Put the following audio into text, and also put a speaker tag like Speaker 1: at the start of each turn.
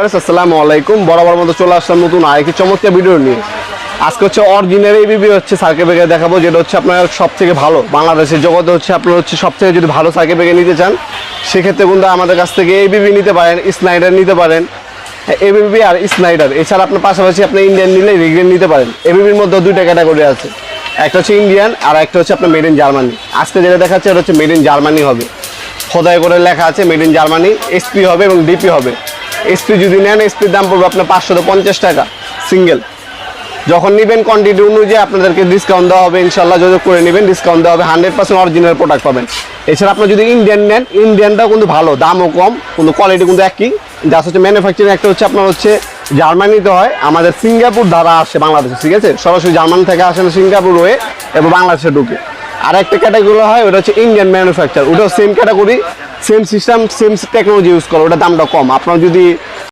Speaker 1: আসসালামু আলাইকুম। বরাবর মতো চলে আসলাম নতুন আরেকটি চমৎকার ভিডিও নিয়ে। আজকে হচ্ছে অরিজিনাল এবিবি হচ্ছে সার্কিট ব্রেকার দেখাবো, যেটা হচ্ছে আপনার সব থেকে ভালো। বাংলাদেশের জগতে হচ্ছে আপনার হচ্ছে সব থেকে যদি ভালো সার্কিট ব্রেকার নিতে চান, সেক্ষেত্রে কিন্তু আমাদের কাছ থেকে এবিবি নিতে পারেন, স্নাইডার নিতে পারেন। এ এবিবি আর স্নাইডার, এছাড়া আপনার পাশাপাশি আপনি ইন্ডিয়ান নিলে রিগ্রেন নিতে পারেন। এ এবিবির মধ্যে দুইটা ক্যাটাগরি আছে। একটা হচ্ছে ইন্ডিয়ান আর একটা হচ্ছে আপনার মেড ইন জার্মানি আজকে যেটা দেখাচ্ছে, এটা হচ্ছে মেড ইন জার্মানি হবে। খোদাই করে লেখা আছে মেড ইন জার্মানি এসপি হবে এবং ডিপি হবে। এসপি যদি নেন, এসপির দাম পড়বে আপনার পাঁচশো পঞ্চাশ টাকা, সিঙ্গেল। যখন নেবেন কোয়ান্টিটি অনুযায়ী আপনাদেরকে ডিসকাউন্ট দেওয়া হবে ইনশাল্লাহ যোগাযোগ করে নেবেন ডিসকাউন্ট দেওয়া হবে হান্ড্রেড পার্সেন্ট অরিজিনাল প্রোডাক্ট পাবেন। এছাড়া আপনি যদি ইন্ডিয়ান নেন ইন্ডিয়ানটাও কিন্তু ভালো, দামও কম, কিন্তু কোয়ালিটি কিন্তু একই। যা হচ্ছে ম্যানুফ্যাকচারিং একটা হচ্ছে আপনার হচ্ছে জার্মানিতে হয়, আমাদের সিঙ্গাপুর দ্বারা আসে বাংলাদেশে, ঠিক আছে? সরাসরি জার্মানি থেকে আসে না সিঙ্গাপুর হয়ে এবং বাংলাদেশে ঢুকে। আর একটা ক্যাটাগরি হয়, ওটা হচ্ছে ইন্ডিয়ান ম্যানুফ্যাকচার ওটাও same category same system same technology use করে ওটা দামটা কম। আপনার যদি